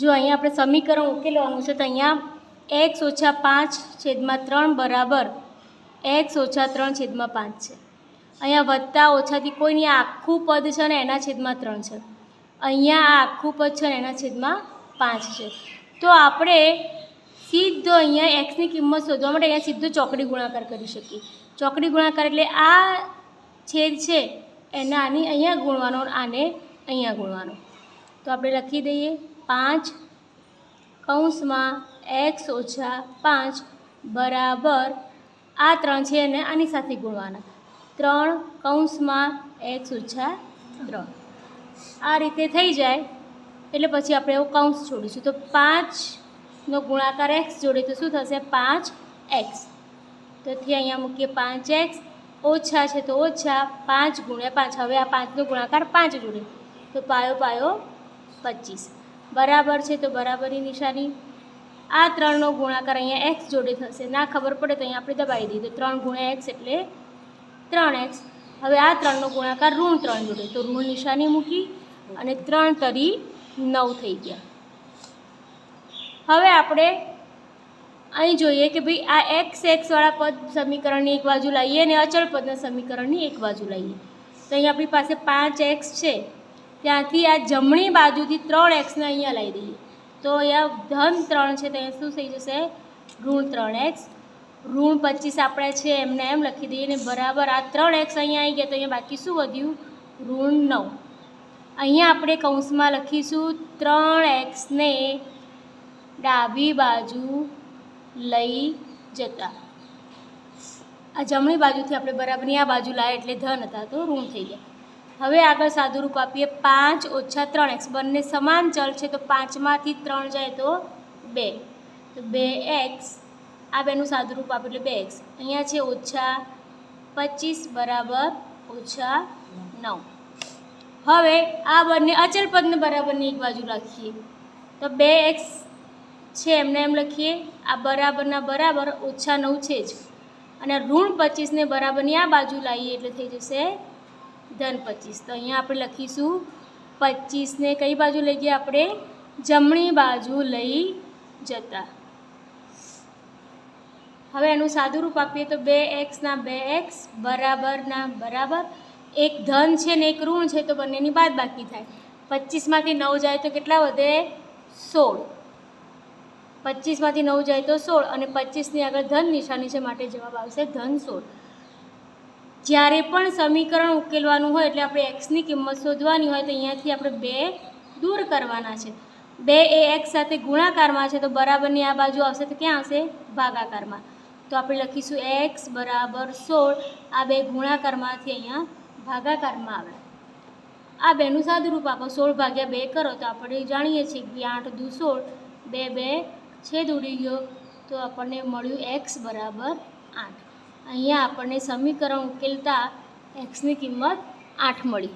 જો અહીંયા આપણે સમીકરણ ઉકેલવાનું છે, તો અહીંયા એક્સ ઓછા પાંચ છેદમાં ત્રણ બરાબર એક્સ ઓછા ત્રણ છેદમાં પાંચ છે. અહીંયા વત્તા ઓછાથી કોઈની આખું પદ છે ને એના છેદમાં ત્રણ છે. અહીંયા આ આખું પદ છે ને એના છેદમાં પાંચ છે. તો આપણે સીધો અહીંયા એક્સની કિંમત શોધવા માટે અહીંયા સીધો ચોકડી ગુણાકાર કરી શકીએ. ચોકડી ગુણાકાર એટલે આ છેદ છે એના આની અહીંયા ગુણવાનો આને અહીંયા ગુણવાનો. તો આપણે લખી દઈએ. પાંચ કૌંસમાં એક્સ ઓછા પાંચ બરાબર આ ત્રણ છે અને આની સાથે ગુણવાના. ત્રણ કૌંસમાં એક્સ ઓછા ત્રણ. આ રીતે થઈ જાય એટલે પછી આપણે એવું કૌંસ છોડીશું. તો પાંચનો ગુણાકાર એક્સ જોડે તો શું થશે? પાંચ એક્સ. તો થી અહીંયા મૂકીએ પાંચ એક્સ. ઓછા છે તો ઓછા પાંચ ગુણ્યા પાંચ. હવે આ પાંચનો ગુણાકાર પાંચ જોડે. તો પાયો પાયો પચીસ. બરાબર છે તો બરાબરની નિશાની. આ ત્રણનો ગુણાકાર અહીંયા એક્સ જોડે થશે. ના ખબર પડે તો અહીંયા આપણે દબાવી દઈએ. તો ત્રણ ગુણ્યા એક્સ એટલે ત્રણ એક્સ હવે આ ત્રણનો ગુણાકાર ઋણ ત્રણ જોડે. તો ઋણ નિશાની મૂકી અને ત્રણ તરી નવ થઈ ગયા. હવે આપણે અહીં જોઈએ કે ભાઈ આ એક્સ એક્સવાળા પદ સમીકરણની એક બાજુ લાવીએ અને અચળ પદના સમીકરણની એક બાજુ લાવીએ તો અહીં આપણી પાસે પાંચ એક્સ છે. ત્યાંથી આ જમણી બાજુથી ત્રણ એક્સને અહીંયા લાવી દઈએ. તો અહીંયા ધન ત્રણ છે, તો અહીંયા શું થઈ જશે? ઋણ ત્રણ એક્સ ઋણ પચીસ આપણે છે, એમને એમ લખી દઈએ ને બરાબર આ ત્રણ એક્સ અહીંયા આવી ગયા, તો અહીંયા બાકી શું વધ્યું? ઋણ નવ. અહીંયા આપણે કૌંસમાં લખીશું, ત્રણ એક્સને ડાબી બાજુ લઈ જતા. આ જમણી બાજુથી આપણે બરાબરની આ બાજુ લાવ્યા એટલે ધન હતા, તો ઋણ થઈ ગયા. હવે આગળ સાદુરૂપ આપીએ. પાંચ ઓછા ત્રણ. એક્સ બંને સમાન ચલ છે, તો પાંચમાંથી ત્રણ જાય તો બે. તો બે એક્સ આ બેનું સાદુરૂપ આપે એટલે બે એક્સ અહીંયા છે ઓછા પચીસ બરાબર ઓછા નવ. હવે આ બંને અચલ પદને બરાબરની એક બાજુ રાખીએ. તો બે એક્સ છે, એમને એમ લખીએ. આ બરાબરના બરાબર ઓછા નવ છે જ. અને ઋણ પચીસને બરાબરની આ બાજુ લાવીએ એટલે થઈ જશે ધન પચીસ. તો અહીંયા આપણે લખીશું પચીસને કઈ બાજુ લઈ ગયા આપણે? જમણી બાજુ લઈ જતા. હવે એનું સાદું રૂપ આપીએ તો બે એક્સના બે એક્સ બરાબરના બરાબર. એક ધન છે ને એક ઋણ છે તો બંનેની બાદ બાકી થાય. પચીસમાંથી નવ જાય તો કેટલા વધે? સોળ. પચીસમાંથી નવ જાય તો સોળ અને પચીસની આગળ ધન નિશાની છે માટે જવાબ આવશે ધન સોળ. જ્યારે પણ સમીકરણ ઉકેલવાનું હોય એટલે આપણે એક્સની કિંમત શોધવાની હોય તો અહીંયાથી આપણે બે દૂર કરવાના છે. બે એ એક્સ સાથે ગુણાકારમાં છે તો બરાબરની આ બાજુ આવશે તો ક્યાં આવશે? ભાગાકારમાં. તો આપણે લખીશું એક્સ બરાબર સોળ. આ બે ગુણાકારમાંથી અહીંયા ભાગાકારમાં આવે. આ બેનું સાદુરૂપ આપો. સોળ ભાગ્યા બે કરો તો આપણે જાણીએ છીએ કે આઠ દુ સોળ. બે બે છેદ ઉડી ગયો. તો આપણને મળ્યું એક્સ બરાબર આઠ. અહીંયા આપણને સમીકરણ ઉકેલતા એક્સની કિંમત આઠ મળી.